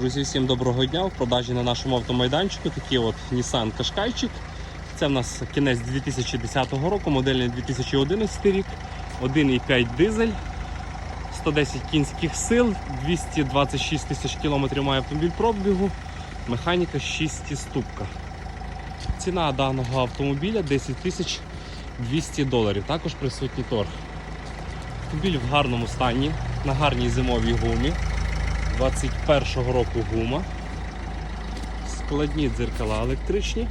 Друзі, всім доброго дня! В продажі на нашому автомайданчику такий от Nissan Qashqaiчик. Це в нас кінець 2010 року, модельний 2011 рік, 1,5 дизель, 110 кінських сил, 226 тисяч кілометрів має автомобіль пробігу, механіка 6 ступка. Ціна даного автомобіля 10 тисяч 200 доларів. Також присутній торг. Автомобіль в гарному стані, на гарній зимовій гумі. 21-го року гума. Складні дзеркала електричні.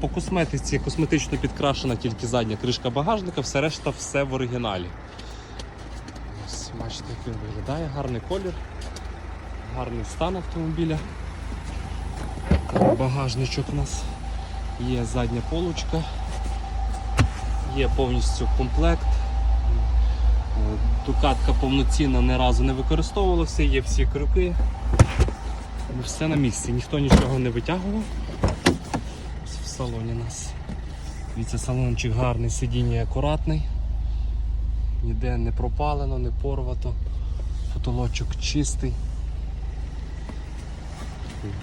По косметиці косметично підкрашена тільки задня кришка багажника, все решта все в оригіналі. Ось, бачите, як він виглядає, гарний колір, гарний стан автомобіля. Багажничок у нас є задня полочка, є повністю комплект. Дукатка повноцінна ні разу не використовувалася, є всі крюки. Все на місці, ніхто нічого не витягував. Ось В салоні у нас. Дивіться, салончик гарний, сидіння акуратний. Ніде не пропалено, не порвато. Потолочок чистий.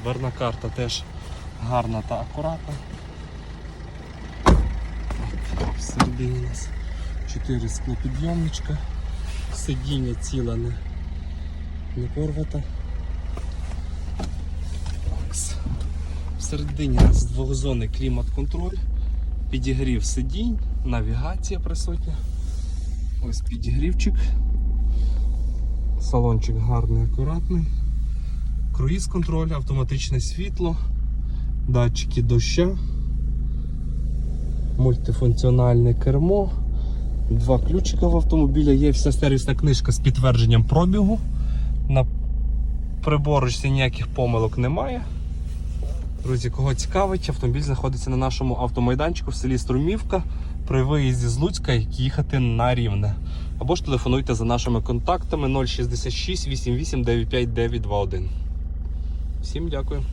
Дверна карта теж гарна та акуратна. Всередині у нас 4 склопідйомничка, сидіння ціле не, не порвато. Такс. Всередині у нас двохзонний клімат-контроль, підігрів сидінь, навігація присутня. Ось підігрівчик. Салончик гарний, акуратний. Круїз контроль, автоматичне світло, датчики доща, мультифункціональне кермо. Два ключика в автомобілі, є вся сервісна книжка з підтвердженням пробігу. На приборочці ніяких помилок немає. Друзі, кого цікавить, автомобіль знаходиться на нашому автомайданчику в селі Струмівка при виїзді з Луцька, їхати на Рівне. Або ж телефонуйте за нашими контактами 066 88 95 921. Всім дякую.